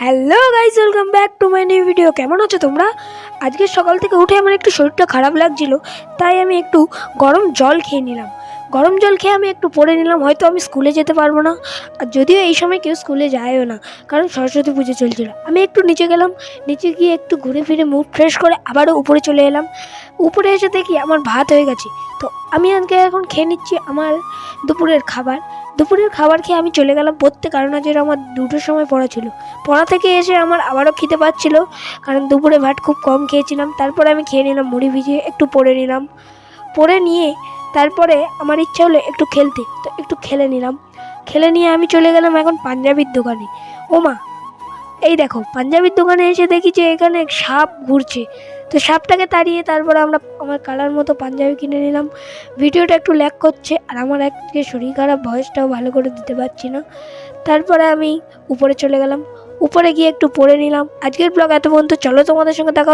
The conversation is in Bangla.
Hello guys welcome back to my new video কেমন আছো তোমরা? আজকে সকাল থেকে উঠে আমার একটু শরীরটা খারাপ লাগছিল, তাই আমি একটু গরম জল খেয়ে নিলাম। গরম জল খেয়ে আমি একটু পড়ে নিলাম, হয়তো আমি স্কুলে যেতে পারব না। আর যদিও এই সময় কেউ স্কুলে যায়ও না, কারণ সরস্বতী পুজো চলছিল। আমি একটু নিচে গেলাম, নিচে গিয়ে একটু ঘুরে ফিরে মুখ ফ্রেশ করে আবারও উপরে চলে এলাম। উপরে এসে দেখি আমার ভাত হয়ে গেছে। তো আমি আজকে এখন খেয়ে নিচ্ছি আমার দুপুরের খাবার। দুপুরের খাবার খেয়ে আমি চলে গেলাম পড়তে, কারণ আজ আমার দুটোর সময় পড়া ছিল। পড়া থেকে এসে আমার আবারও খেতে পাচ্ছিল, কারণ দুপুরে ভাত খুব কম খেয়েছিলাম। তারপরে আমি খেয়ে নিলাম মুড়ি ভিজিয়ে, একটু পড়ে নিলাম। পড়ে নিয়ে তারপরে আমার ইচ্ছা হলো একটু খেলতে, তো একটু খেলে নিলাম। খেলে নিয়ে আমি চলে গেলাম এখন পাঞ্জাবির দোকানে। ও মা এই দেখো, পাঞ্জাবির দোকানে এসে দেখি যে এখানে সাপ ঘুরছে। তো সাপটাকে তাড়িয়ে তারপরে আমরা আমার কালার মতো পাঞ্জাবি কিনে নিলাম। ভিডিওটা একটু ল্যাক করছে, আর আমার একদিকে শরীর খারাপ, ভয়েসটাও ভালো করে দিতে পারছি না। তারপরে আমি উপরে চলে গেলাম। উপরে গিয়ে একটু পড়ে নিলাম। আজকের ব্লগ এত পর্যন্ত, চলো তোমাদের সঙ্গে দেখা